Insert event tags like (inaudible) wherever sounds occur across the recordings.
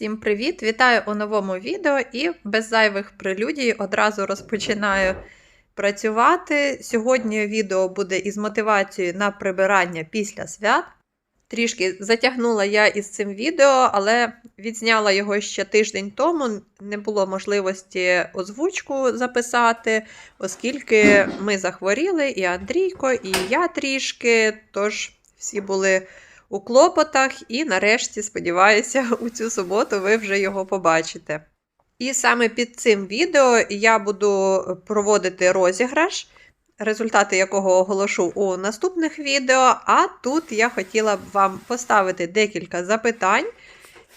Всім привіт! Вітаю у новому відео і без зайвих прелюдій одразу розпочинаю працювати. Сьогодні відео буде із мотивацією на прибирання після свят. Трішки затягнула я із цим відео, але відзняла його ще тиждень тому. Не було можливості озвучку записати, оскільки ми захворіли, і Андрійко, і я трішки, тож всі були у клопотах, і нарешті, сподіваюся, (laughs) у цю суботу ви вже його побачите. І саме під цим відео я буду проводити розіграш, результати якого оголошу у наступних відео. А тут я хотіла б вам поставити декілька запитань.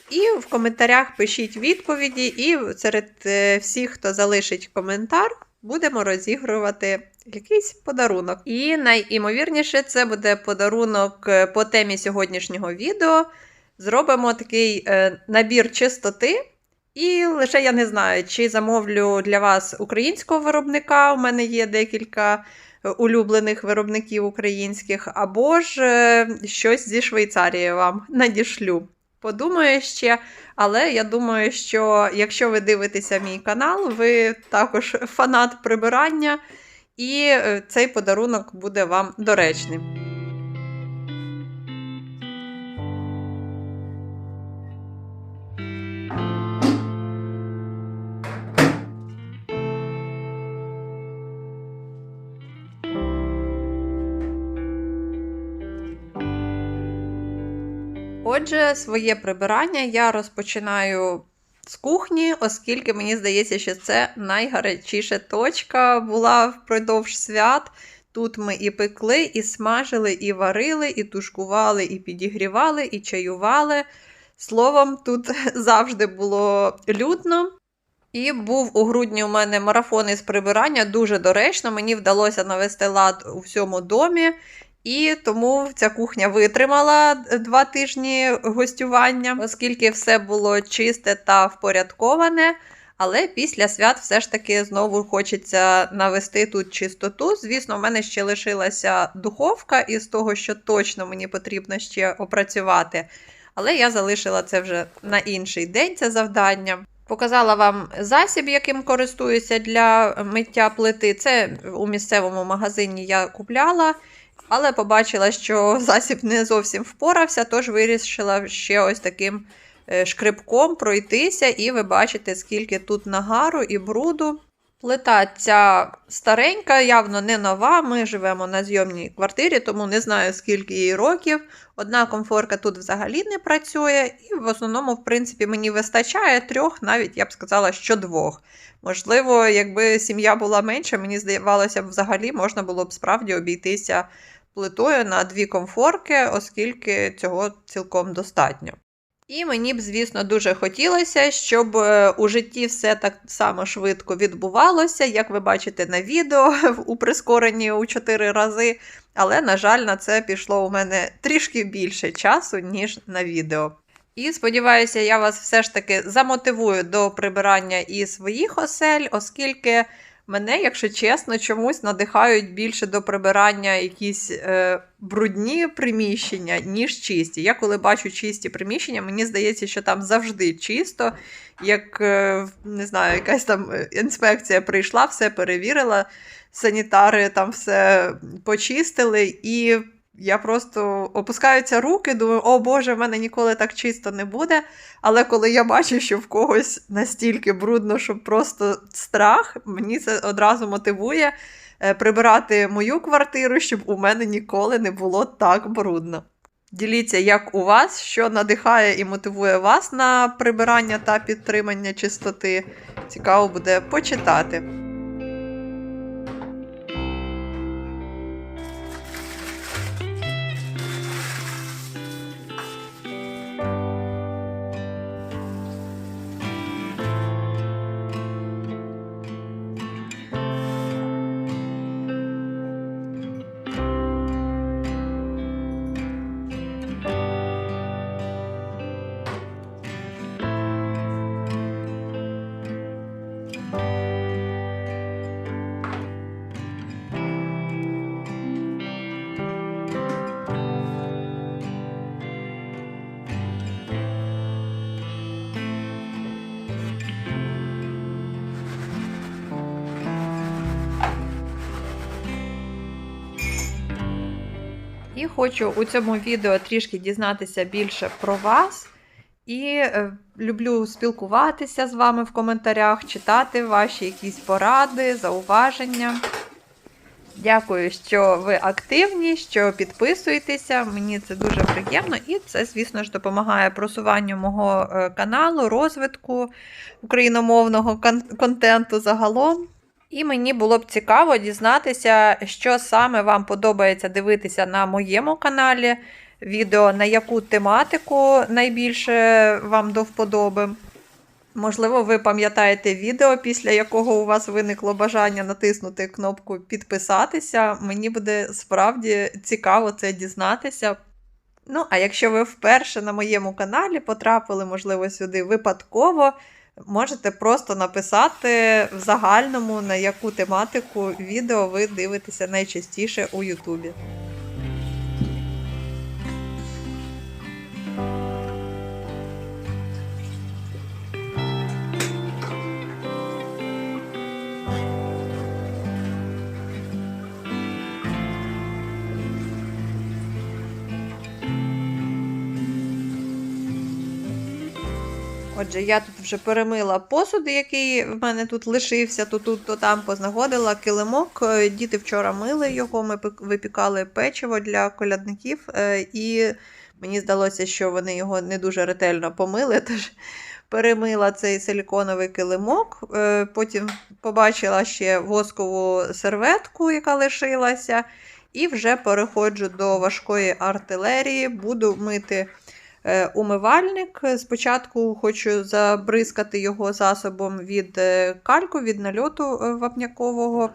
І в коментарях пишіть відповіді, і серед е, всіх, хто залишить коментар, будемо розігрувати якийсь подарунок. І найімовірніше, це буде подарунок е, по темі сьогоднішнього відео. Зробимо такий е, набір чистоти. І лише я не знаю, чи замовлю для вас українського виробника. У мене є декілька е, улюблених виробників українських, або ж щось зі Швейцарії вам (laughs) надішлю. Подумаю ще, але я думаю, що якщо ви дивитеся мій канал, ви також фанат прибирання, і е, цей подарунок буде вам доречним. Отже, своє прибирання я розпочинаю з кухні, оскільки мені здається, що це найгарячіша точка була впродовж свят. Тут ми і пекли, і смажили, і варили, і тушкували, і підігрівали, і чаювали. Словом, тут (laughs) завжди було людно. І був у грудні у мене марафон із прибирання дуже доречно. Мені вдалося навести лад у всьому домі. І тому ця кухня витримала два тижні гостювання, оскільки все було чисте та впорядковане. Але після свят все ж таки знову хочеться навести тут чистоту. Звісно, в мене ще лишилася духовка із того, що точно мені потрібно ще опрацювати. Але я залишила це вже на інший день, це завдання. Показала вам засіб, яким користуюся для миття плити. Це у місцевому магазині я купляла. Але побачила, що (laughs) засіб не зовсім впорався, тож вирішила ще ось таким шкрипком шкребком пройтися, і ви бачите, скільки тут нагару і бруду. Плита ця старенька, явно не нова. Ми живемо на зйомній квартирі, тому не знаю, скільки їй років. Одна комфорка тут взагалі не працює, і в основному, в принципі, мені вистачає трьох, навіть я б сказала, що двох. Можливо, якби сім'я була менша, мені здавалося, взагалі можна було б справді обійтися плитою на дві комфорки, оскільки цього цілком достатньо. І мені б, звісно, дуже хотілося, щоб е, у житті все так само швидко відбувалося, як ви бачите на відео (laughs) у прискоренні у 4 рази. Але, на жаль, на це пішло у мене трішки більше часу, ніж на відео. І сподіваюся, я вас все ж таки замотивую до прибирання і своїх осель, оскільки Мене, якщо чесно, чомусь надихають більше до прибирання якісь е, брудні приміщення, ніж чисті. Я коли бачу чисті приміщення, мені здається, що там завжди чисто, як е, не знаю, якась там е, інспекція прийшла, все перевірила, санітари там все почистили і я просто опускаються руки, думаю, о Боже, в мене ніколи так чисто не буде. Але коли я бачу, що в когось настільки брудно, що просто страх, мені це одразу мотивує е, прибирати мою квартиру, щоб у мене ніколи не було так брудно. Діліться, як у вас, що надихає і мотивує вас на прибирання та підтримання чистоти. Цікаво буде почитати. І хочу у цьому відео трішки дізнатися більше про вас. І е, люблю спілкуватися з вами в коментарях, читати ваші якісь поради, зауваження. Дякую, що ви активні, що підписуєтеся. Мені це дуже приємно, і це, звісно ж, допомагає просуванню мого е, каналу, розвитку україномовного кон- контенту загалом. І мені було б цікаво дізнатися, що саме вам подобається дивитися на моєму каналі, відео, на яку тематику найбільше вам до вподоби. Можливо, ви пам'ятаєте відео, після якого у вас виникло бажання натиснути кнопку підписатися. Мені буде справді цікаво це дізнатися. Ну, а якщо ви вперше на моєму каналі потрапили, можливо, сюди випадково, можете просто написати в загальному, на яку тематику відео ви дивитеся найчастіше у Ютубі. Отже, я тут вже перемила посуд, який в мене тут лишився, то тут, то там познаходила килимок. Е, Діти вчора мили його, ми випікали печиво для колядників, е, і мені здалося, що вони його не дуже ретельно помили, (laughs) тож перемила цей силіконовий килимок. Е, Потім побачила ще воскову серветку, яка лишилася, і вже переходжу до важкої артилерії, буду мити умивальник. Спочатку хочу забризкати його засобом від е, кальку, від нальоту е, вапнякового.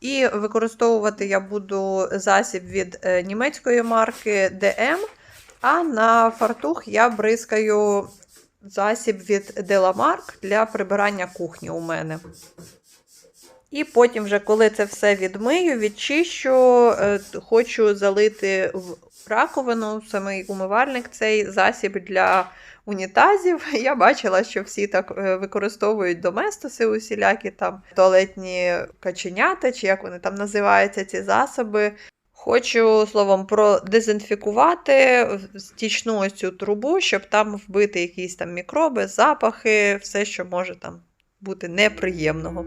І використовувати я буду засіб від е, німецької марки DM, а на фартух я бризкаю засіб від Delamark для прибирання кухні у мене. І потім, вже, коли це все відмию, відчищу, е, хочу залити в раковину, самий умивальник, цей засіб для унітазів. (laughs) Я бачила, що всі так е, використовують доместоси усілякі там туалетні каченята, чи як вони там називаються, ці засоби. Хочу словом продезінфікувати стічну ось цю трубу, щоб там вбити якісь там мікроби, запахи, все, що може там бути неприємного.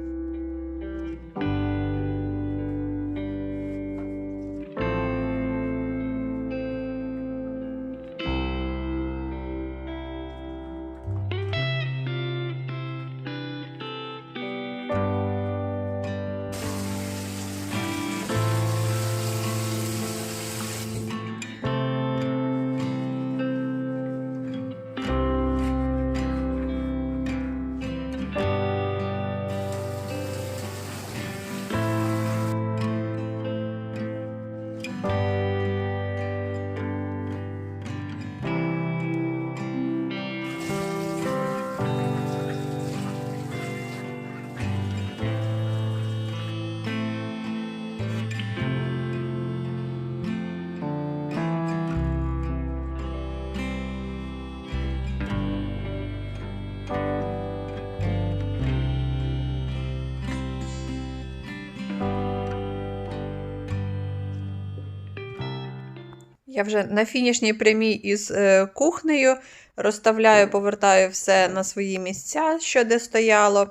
Я вже на фінішній прямій із е, кухнею розставляю, повертаю все на свої місця, що де стояло.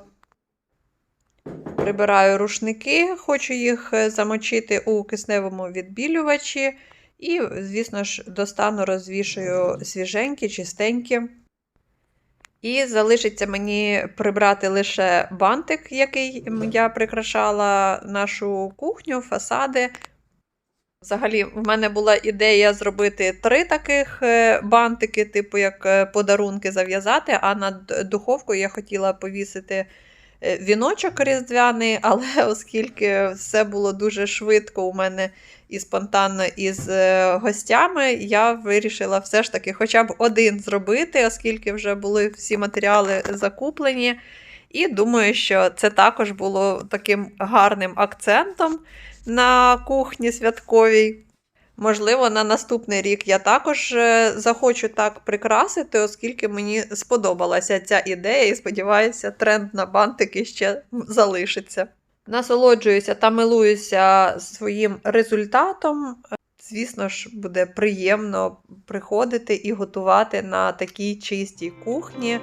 Прибираю рушники, хочу їх е, замочити у кисневому відбілювачі. І, звісно ж, достану, розвішую свіженькі, чистенькі. І залишиться мені прибрати лише бантик, який я прикрашала нашу кухню, фасади. Взагалі, в мене була ідея зробити три таких е, бантики, типу як е, подарунки зав'язати, а над духовкою я хотіла повісити е, віночок різдвяний, (laughs) але оскільки все було дуже швидко у мене і спонтанно із гостями, я вирішила все ж таки хоча б один зробити, оскільки вже були всі матеріали закуплені. І думаю, що це також було таким гарним акцентом на кухні святковій. Можливо, на наступний рік я також е, захочу так прикрасити, оскільки мені сподобалася ця ідея, і сподіваюся, тренд на бантики ще залишиться. Насолоджуюся та милуюся своїм результатом. звісно ж, буде приємно приходити і готувати на такій чистій кухні.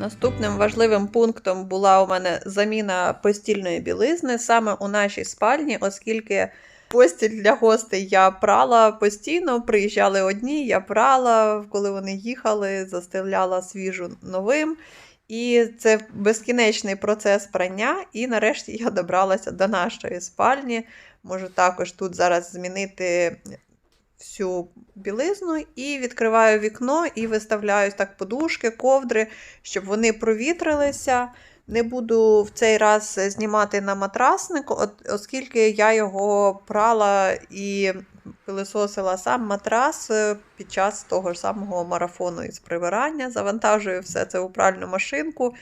Наступним важливим пунктом була у мене заміна постільної білизни саме у нашій спальні, оскільки постіль для гостей я прала постійно, приїжджали одні, я прала, коли вони їхали, застеляла свіжу новим. І це безкінечний процес прання. І нарешті я добралася до нашої спальні. Можу також тут зараз змінити всю білизну і відкриваю вікно і виставляю так подушки, ковдри, щоб вони провітрилися. Не буду в цей раз знімати на матрасник, оскільки я його прала і пилисосила сам матрас е, під час того ж самого марафону із прибирання. Завантажую все це у пральну машинку.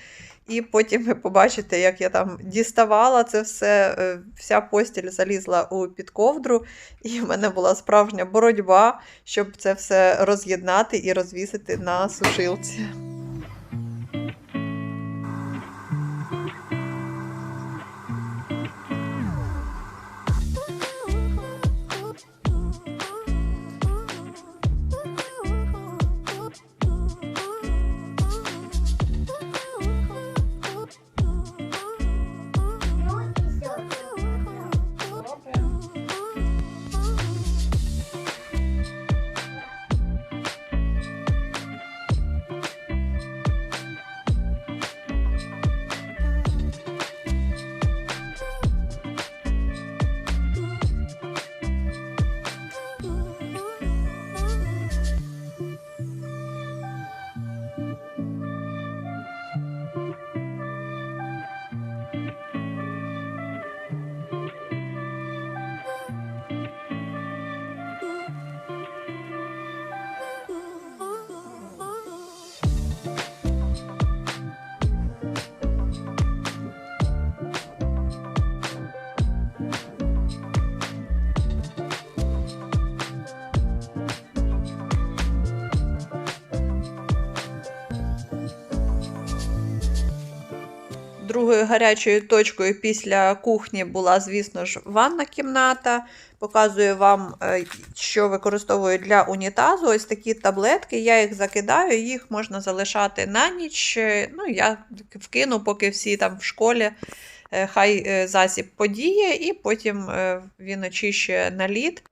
І потім ви побачите, як я там діставала це все, е, вся постіль залізла у підковдру, і в мене була справжня боротьба, щоб це все роз'єднати і розвісити на сушилці. Другою гарячою точкою після кухні була, звісно ж, ванна кімната. Показую вам, е, що використовую для унітазу. Ось такі таблетки. Я їх закидаю, їх можна залишати на ніч. Ну, Я вкину, поки всі там в школі. Е, хай е, засіб подіє, і потім він очищує наліт.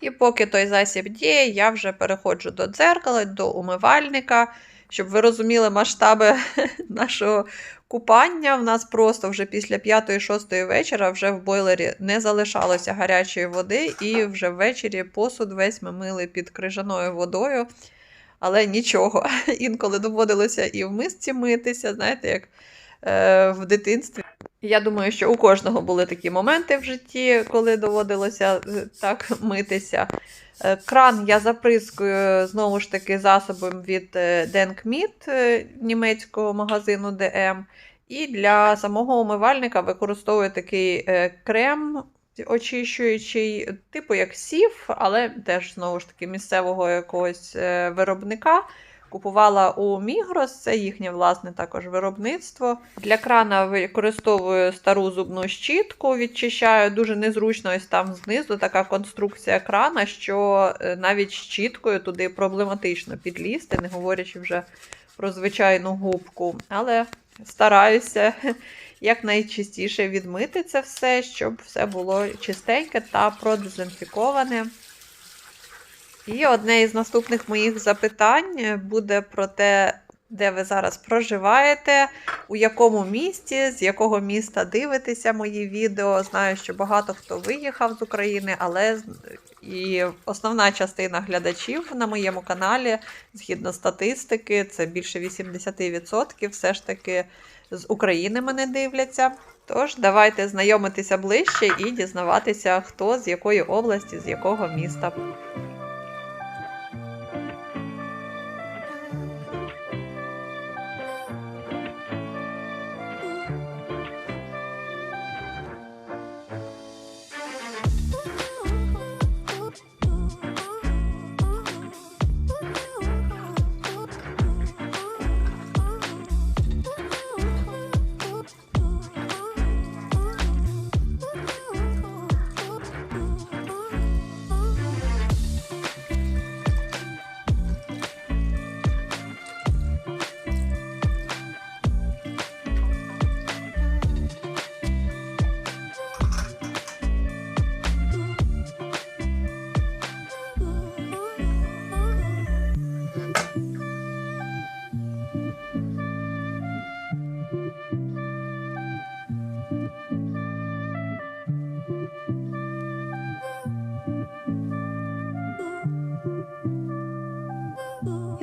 І поки той засіб діє, я вже переходжу до дзеркала, до умивальника. Щоб ви розуміли масштаби (laughs) нашого купання, в нас просто вже після 5-6 вечора вже в бойлері не залишалося гарячої води, і вже ввечері посуд весь ми мили під крижаною водою. Але нічого, (laughs) інколи доводилося і в мисці митися, знаєте, як е, в дитинстві. Я думаю, що у кожного були такі моменти в житті, коли доводилося е, так (laughs) митися. Е, кран я заприскую знову ж таки засобом від Denkmit е, німецького магазину DM. І для самого умивальника використовую такий крем очищуючий, типу як сів, але теж знову ж таки місцевого якогось виробника. Купувала у Мігрос, це їхнє власне також виробництво. Для крана використовую стару зубну щітку, відчищаю дуже незручно ось там знизу така конструкція крана, що е, навіть щіткою туди проблематично підлізти, не говорячи вже про звичайну губку. Але стараюся (laughs) якнайчистіше відмити це все, щоб все було чистеньке та продезінфіковане. І одне із наступних моїх запитань буде про те, де ви зараз проживаєте, у якому місті, з якого міста дивитеся мої відео. Знаю, що багато хто виїхав з України, але і основна частина глядачів на моєму каналі, згідно статистики, це більше 80% все ж таки з України мене дивляться. Тож, давайте знайомитися ближче і дізнаватися, хто з якої області, з якого міста.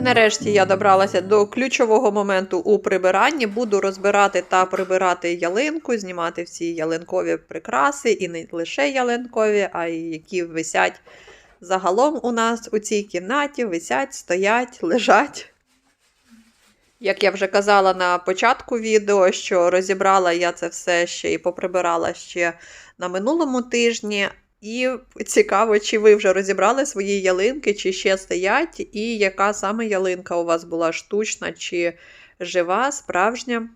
Нарешті я добралася до ключового моменту у прибиранні. Буду розбирати та прибирати ялинку, знімати всі ялинкові прикраси, і не лише ялинкові, а й які висять загалом у нас у цій кімнаті, висять, стоять, лежать. Як я вже казала на початку відео, що розібрала я це все ще і поприбирала ще на минулому тижні. І цікаво, чи ви вже розібрали свої ялинки, чи ще стоять, і яка саме ялинка у вас була штучна чи жива, справжня.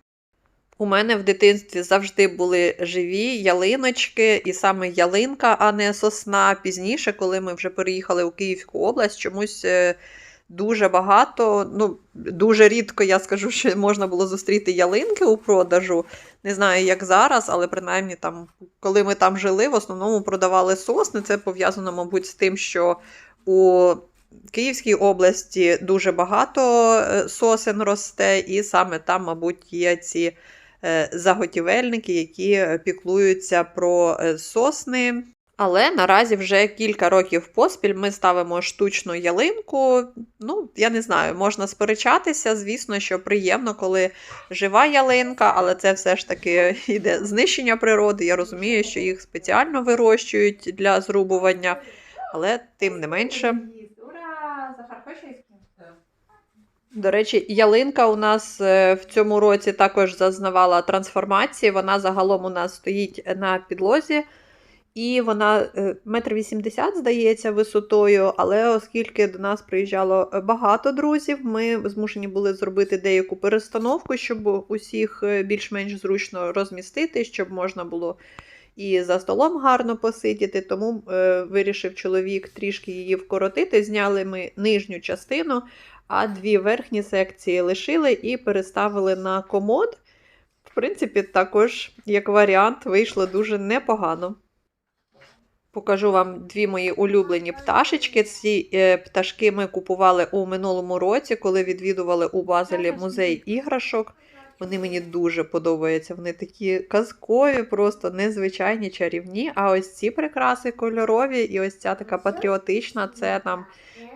У мене в дитинстві завжди були живі ялиночки, і саме ялинка, а не сосна. Пізніше, коли ми вже переїхали у Київську область, чомусь е, дуже багато, ну, дуже рідко я скажу, що можна було зустріти ялинки у продажу. Не знаю, як зараз, але принаймні там, коли ми там жили, в основному продавали сосни. Це пов'язано, мабуть, з тим, що у Київській області дуже багато е, сосен росте, і саме там, мабуть, є ці е, заготівельники, які піклуються про е, сосни. Але наразі вже кілька років поспіль ми ставимо штучну ялинку. Ну, я не знаю, можна сперечатися. Звісно, що приємно, коли жива ялинка, але це все ж таки (laughs) йде знищення природи. Я розумію, що їх спеціально вирощують для зрубування, але тим не менше. До речі, ялинка у нас е, в цьому році також зазнавала трансформації. Вона загалом у нас стоїть на підлозі, і вона е, метр вісімдесят, здається, висотою. Але оскільки до нас приїжджало е, багато друзів, ми змушені були зробити деяку перестановку, щоб усіх е, більш-менш зручно розмістити, щоб можна було і за столом гарно посидіти. Тому вирішив чоловік трішки її вкоротити. Зняли ми нижню частину а дві верхні секції лишили і переставили на комод. В принципі, також, як варіант, вийшло дуже непогано. Покажу вам дві мої улюблені пташечки. Ці е, пташки ми купували у минулому році, коли відвідували у Базелі музей іграшок. Вони мені дуже подобаються. Вони такі казкові, просто незвичайні, чарівні. А ось ці прикраси кольорові, і ось ця така патріотична це нам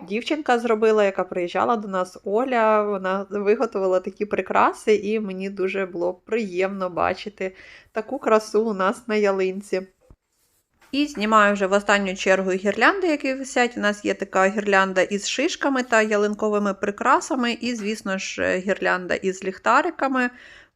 дівчинка зробила, яка приїжджала до нас Оля. Вона виготовила такі прикраси, і мені дуже було приємно бачити таку красу у нас на ялинці. І знімаю вже в останню чергу гірлянди, які висять. У нас є така гірлянда із шишками та ялинковими прикрасами, і, звісно ж, гірлянда із ліхтариками.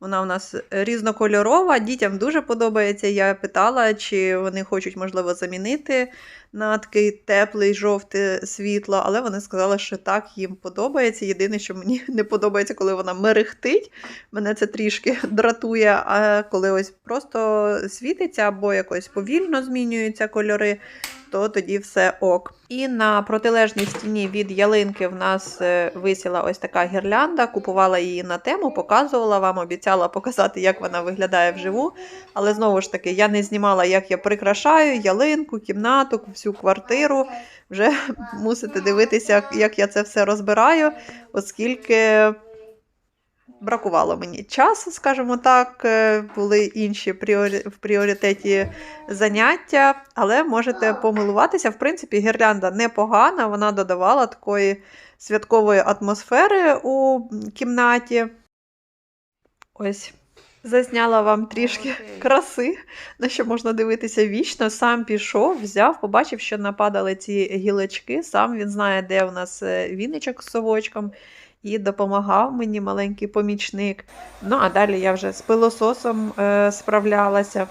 Вона у нас різнокольорова, дітям дуже подобається. Я питала, чи вони хочуть, можливо, замінити на такий теплий жовте світло, але вони сказали, що так їм подобається. Єдине, що мені (laughs) не подобається, коли вона мерехтить. Мене це трішки (laughs) дратує. А коли ось просто світиться або якось повільно змінюються кольори, то тоді все ок. І на протилежній стіні від ялинки в нас е, висіла ось така гірлянда. Купувала її на тему, показувала вам, обіцяла показати, як вона виглядає вживу. Але знову ж таки, я не знімала, як я прикрашаю ялинку, кімнату, всю квартиру. Вже (laughs) мусите дивитися, як я це все розбираю, оскільки бракувало мені часу, скажімо так, е, були інші в пріоритеті заняття, але можете помилуватися. В принципі, гірлянда непогана, вона додавала такої святкової атмосфери у кімнаті. Ось. Засняла вам трішки краси, на що можна дивитися вічно. Сам пішов, взяв, побачив, що нападали ці гілочки. Сам він знає, де у нас е, віничок з совочком, і допомагав мені маленький помічник. Ну, а далі я вже з пилососом е, справлялася.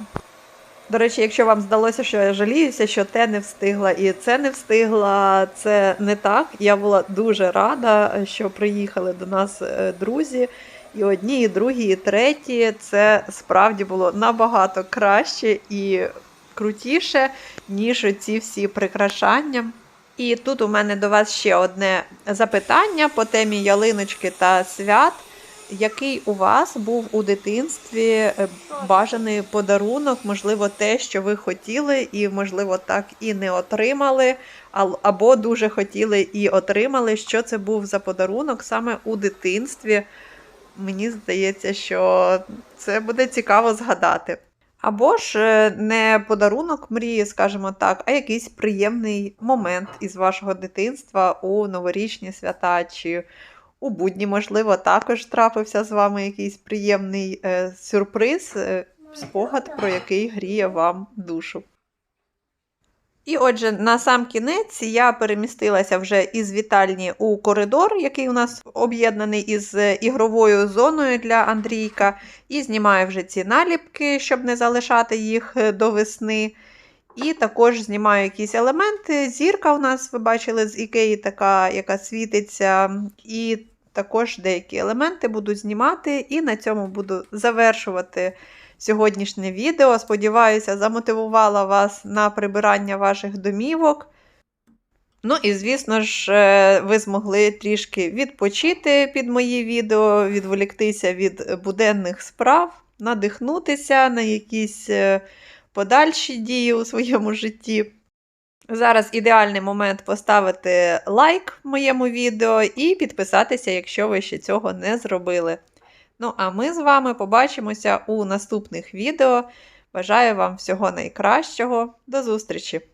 До речі, якщо вам здалося, що я жаліюся, що те не встигла і це не встигла, це не так. Я була дуже рада, що приїхали до нас е, друзі. І одні, і другі, і треті. Це справді було набагато краще і крутіше, ніж ці всі прикрашання. І тут у мене до вас ще одне запитання по темі ялиночки та свят. Який у вас був у дитинстві е, бажаний подарунок, можливо, те, що ви хотіли, і, можливо, так і не отримали, або дуже хотіли і отримали. Що це був за подарунок саме у дитинстві? Мені здається, що це буде цікаво згадати. Або ж е, не подарунок мрії, скажімо так, а якийсь приємний момент із вашого дитинства у новорічні свята чи У будні, можливо, також трапився з вами якийсь приємний е, сюрприз, е, спогад, про який гріє вам душу. І отже, на сам кінець я перемістилася вже із вітальні у коридор, який у нас об'єднаний із е, ігровою зоною для Андрійка, і знімаю вже ці наліпки, щоб не залишати їх е, до весни. І також знімаю якісь елементи. Зірка у нас, ви бачили, з Ікеї така, яка світиться. І також деякі елементи буду знімати, і на цьому буду завершувати сьогоднішнє відео. Сподіваюся, замотивувала вас на прибирання ваших домівок. Ну і, звісно ж, е, ви змогли трішки відпочити під мої відео, відволіктися від буденних справ, надихнутися на якісь е, подальші дії у своєму житті. Зараз ідеальний момент поставити лайк моєму відео і підписатися, якщо ви ще цього не зробили. Ну, а ми з вами побачимося у наступних відео. Бажаю вам всього найкращого. До зустрічі!